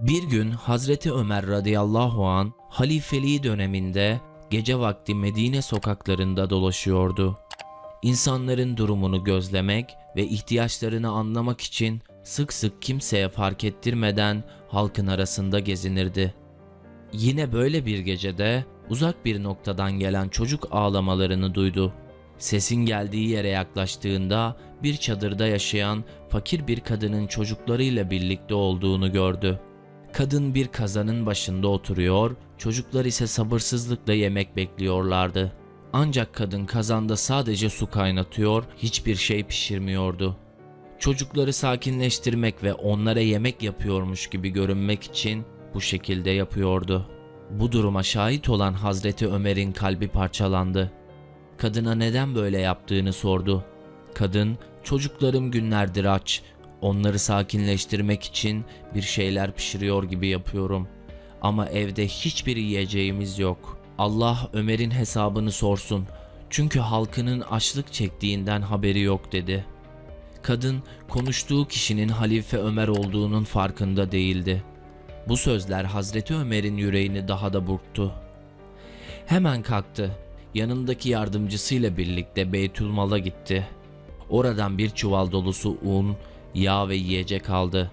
Bir gün Hazreti Ömer radıyallahu an halifeliği döneminde gece vakti Medine sokaklarında dolaşıyordu. İnsanların durumunu gözlemek ve ihtiyaçlarını anlamak için sık sık kimseye fark ettirmeden halkın arasında gezinirdi. Yine böyle bir gecede uzak bir noktadan gelen çocuk ağlamalarını duydu. Sesin geldiği yere yaklaştığında bir çadırda yaşayan fakir bir kadının çocuklarıyla birlikte olduğunu gördü. Kadın bir kazanın başında oturuyor, çocuklar ise sabırsızlıkla yemek bekliyorlardı. Ancak kadın kazanda sadece su kaynatıyor, hiçbir şey pişirmiyordu. Çocukları sakinleştirmek ve onlara yemek yapıyormuş gibi görünmek için bu şekilde yapıyordu. Bu duruma şahit olan Hazreti Ömer'in kalbi parçalandı. Kadına neden böyle yaptığını sordu. Kadın, çocuklarım günlerdir aç. Onları sakinleştirmek için bir şeyler pişiriyor gibi yapıyorum. Ama evde hiçbir yiyeceğimiz yok. Allah Ömer'in hesabını sorsun. Çünkü halkının açlık çektiğinden haberi yok dedi. Kadın konuştuğu kişinin Halife Ömer olduğunun farkında değildi. Bu sözler Hazreti Ömer'in yüreğini daha da burktu. Hemen kalktı. Yanındaki yardımcısıyla birlikte Beytülmal'a gitti. Oradan bir çuval dolusu un, yağ ve yiyecek aldı.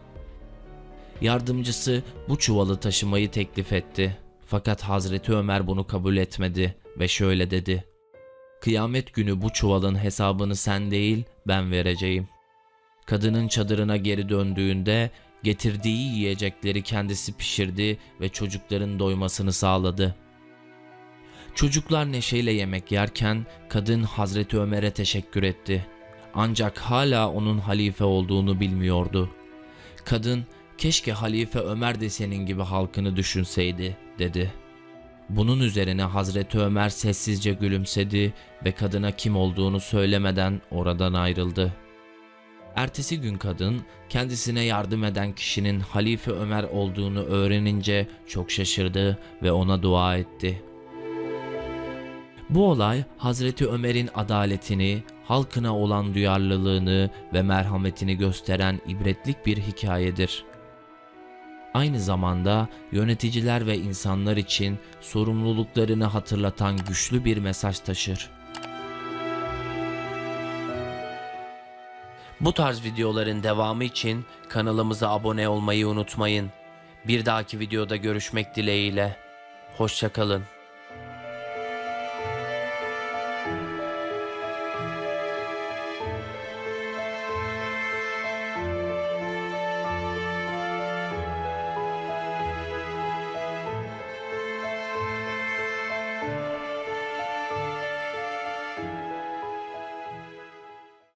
Yardımcısı bu çuvalı taşımayı teklif etti. Fakat Hazreti Ömer bunu kabul etmedi ve şöyle dedi. Kıyamet günü bu çuvalın hesabını sen değil ben vereceğim. Kadının çadırına geri döndüğünde getirdiği yiyecekleri kendisi pişirdi ve çocukların doymasını sağladı. Çocuklar neşeyle yemek yerken kadın Hazreti Ömer'e teşekkür etti. Ancak hala onun halife olduğunu bilmiyordu. Kadın keşke halife Ömer de senin gibi halkını düşünseydi dedi. Bunun üzerine Hazreti Ömer sessizce gülümsedi ve kadına kim olduğunu söylemeden oradan ayrıldı. Ertesi gün kadın kendisine yardım eden kişinin Halife Ömer olduğunu öğrenince çok şaşırdı ve ona dua etti. Bu olay Hazreti Ömer'in adaletini, halkına olan duyarlılığını ve merhametini gösteren ibretlik bir hikayedir. Aynı zamanda yöneticiler ve insanlar için sorumluluklarını hatırlatan güçlü bir mesaj taşır. Bu tarz videoların devamı için kanalımıza abone olmayı unutmayın. Bir dahaki videoda görüşmek dileğiyle. Hoşçakalın.